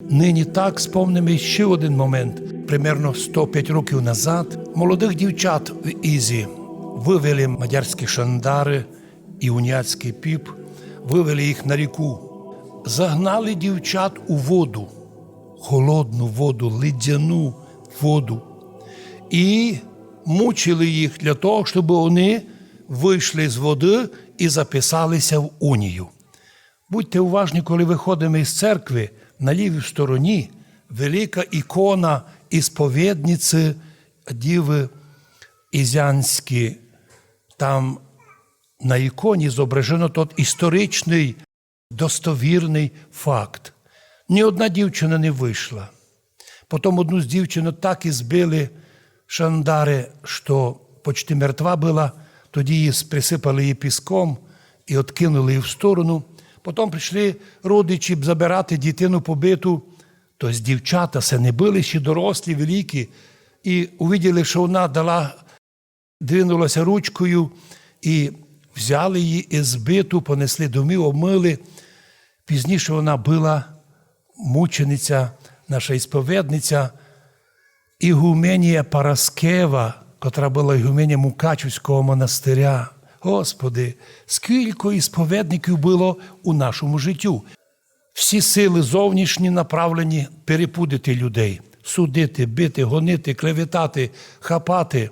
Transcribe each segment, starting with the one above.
Нині так сповнимо ще один момент. Примерно 105 років назад молодих дівчат в Ізі вивели мадярські шандари і уніатський піп, вивели їх на ріку, загнали дівчат у воду, холодну воду, ледяну воду, і мучили їх для того, щоб вони вийшли з води і записалися в унію. Будьте уважні, коли виходимо із церкви на лівій стороні велика ікона ісповідниці Діви Ізянські. Там на іконі зображено тот історичний достовірний факт. Ні одна дівчина не вийшла. Потім одну з дівчин так і збили шандари, що почти мертва була, тоді її присипали її піском і откинули її в сторону. Потім прийшли родичі б забирати дитину побиту. Тобто дівчата це не були ще дорослі, великі, і увиділи, що вона дала, двинулася ручкою і взяли її і збиту, понесли домів, обмили. Пізніше вона була мучениця, наша ісповідниця, Ігуменія Параскева, котра була ігуменія Мукачівського монастиря. Господи, скільки ісповідників було у нашому життю. Всі сили зовнішні направлені перепудити людей, судити, бити, гонити, клеветати, хапати.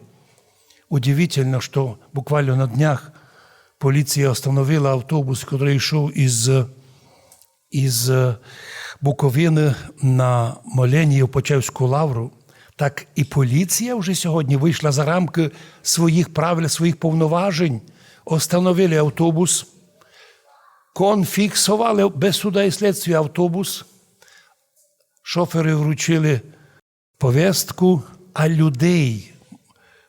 Удивительно, що буквально на днях поліція остановила автобус, який йшов із, із Буковини на молення в Почаївську лавру. Так і поліція вже сьогодні вийшла за рамки своїх правил, своїх повноважень, остановили автобус, конфіксували без суда і слідства автобус, шофери вручили повестку, а людей,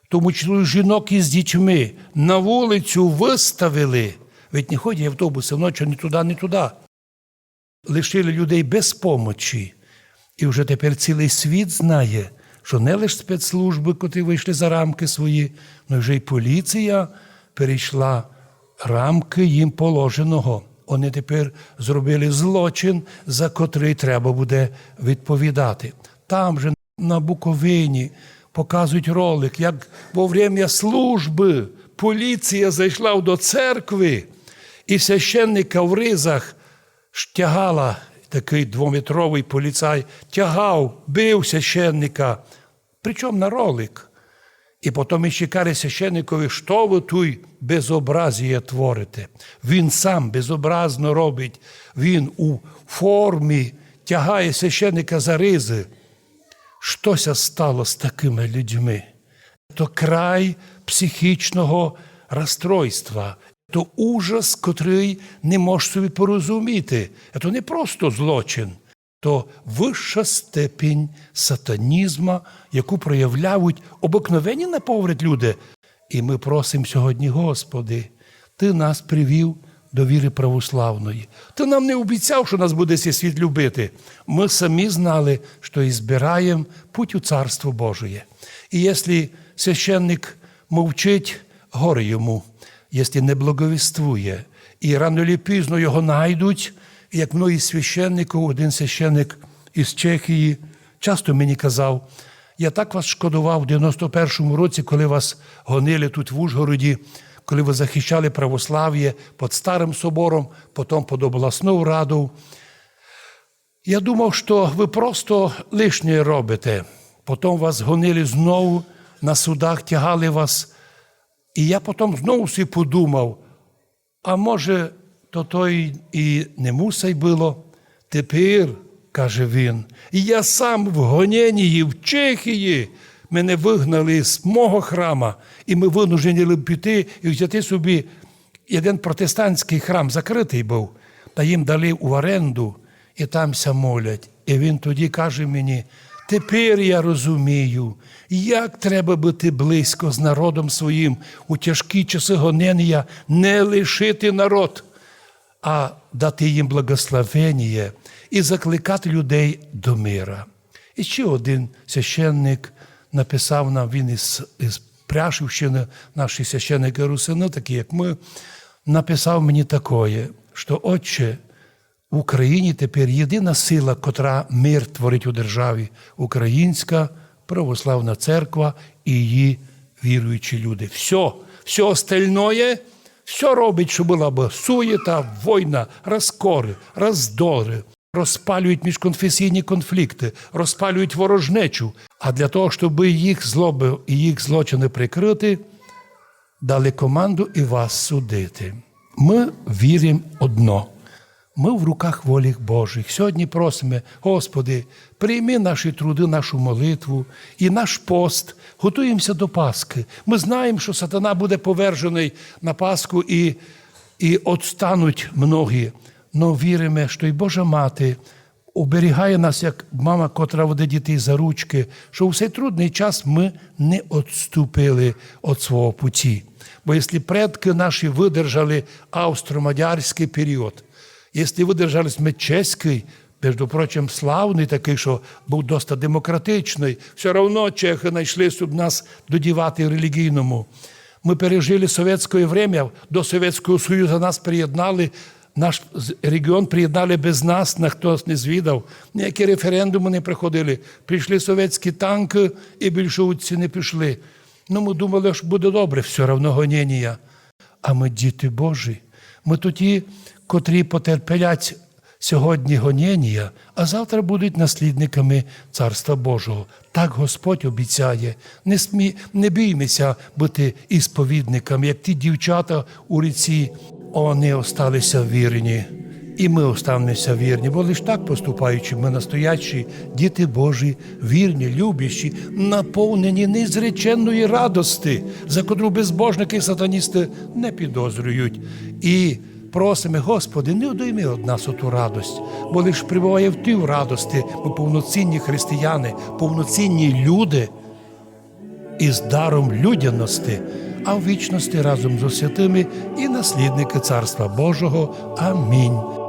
тому числі жінок із дітьми, на вулицю виставили. Ведь не ходять автобуси вночі ні туди, ні туди. Лишили людей без помочі. І вже тепер цілий світ знає, що не лише спецслужби, котрі вийшли за рамки свої, але вже й поліція перейшла рамки їм положеного. Вони тепер зробили злочин, за котрий треба буде відповідати. Там же на Буковині показують ролик, як во время служби поліція зайшла до церкви, і священника в ризах штягала такий двометровий поліцай, тягав, бив священника, причому на ролик. І потім іще каже священникові, що ви тут безобразіє творите. Він сам безобразно робить, він у формі тягає священника за ризи. Щося стало з такими людьми? То край психічного розстройства, то ужас, котрий не можеш собі порозуміти. Це не просто злочин, то вища степінь сатанізма, яку проявляють обикновені на погляд люди. І ми просимо сьогодні, Господи, Ти нас привів до віри православної. Ти нам не обіцяв, що нас буде цей світ любити. Ми самі знали, що і збираємо путь у Царство Божие. І якщо священник мовчить, горе йому, якщо не благовіствує, і рано чи пізно його знайдуть, і як многі священників, один священник із Чехії часто мені казав, я так вас шкодував в 91-му році, коли вас гонили тут в Ужгороді, коли ви захищали православ'я під Старим собором, потім під обласну раду. Я думав, що ви просто лишнє робите. Потім вас гонили знову, на судах тягали вас. І я потім знову собі подумав, а може, то той і не мусить було. Тепер, каже він, я сам в гоненні в Чехії. Мене вигнали з мого храма, і ми винужені піти і взяти собі один протестантський храм закритий був, та їм дали у оренду, і тамся молять. І він тоді каже мені: тепер я розумію, як треба бути близько з народом своїм у тяжкі часи гонення, не лишити народ, а дати їм благословення і закликати людей до мира. І ще один священник написав нам, він із, із Пряшівщини, наші священники русини, такі як ми, написав мені такое, що Отче, в Україні тепер єдина сила, котра мир творить у державі Українська православна церква і її віруючі люди. Все, все остальное, все робить, що була б суєта, війна, розкори, роздори, розпалюють міжконфесійні конфлікти, розпалюють ворожнечу. А для того, щоб їх злоби і їх злочини прикрити, дали команду і вас судити. Ми віримо одно. Ми в руках волі Божих. Сьогодні просимо, Господи, прийми наші труди, нашу молитву і наш пост. Готуємося до Пасхи. Ми знаємо, що сатана буде повержений на Пасху і, і отстануть многі. Но віримо, що і Божа Мати оберігає нас, як мама, котра веде дітей за ручки, що у цей трудний час ми не відступили від свого путі. Бо якщо предки наші видержали австро-мадярський період, якщо видержали ми чеський, між прочим, славний такий, що був досить демократичний, все одно чехи знайшли, щоб нас додівати релігійному. Ми пережили совєтське время, до Совєтського Союзу нас приєднали, наш регіон приєднали без нас, на хтось не звідав. Ніякі референдуми не приходили. Прийшли совєтські танки і більшовиці не пішли. Ну, ми думали, що буде добре, все одно гоніння. А ми діти Божі. Ми то ті, котрі потерпелять сьогодні гоніння, а завтра будуть наслідниками Царства Божого. Так Господь обіцяє. Не, смі, не біймося бути ісповідниками, як ті дівчата у ріці. Вони осталися вірні. І ми останемося вірні, бо лише так поступаючи, ми настоячі, діти Божі, вірні, любящі, наповнені незреченної радости, за котру безбожники і сатаністи не підозрюють. І просимо, Господи, не одойми від нас оту радость, бо лише прибуває в тій радості, ми повноцінні християни, повноцінні люди із даром людяності, а в вічності разом з святими і наслідники Царства Божого. Амінь.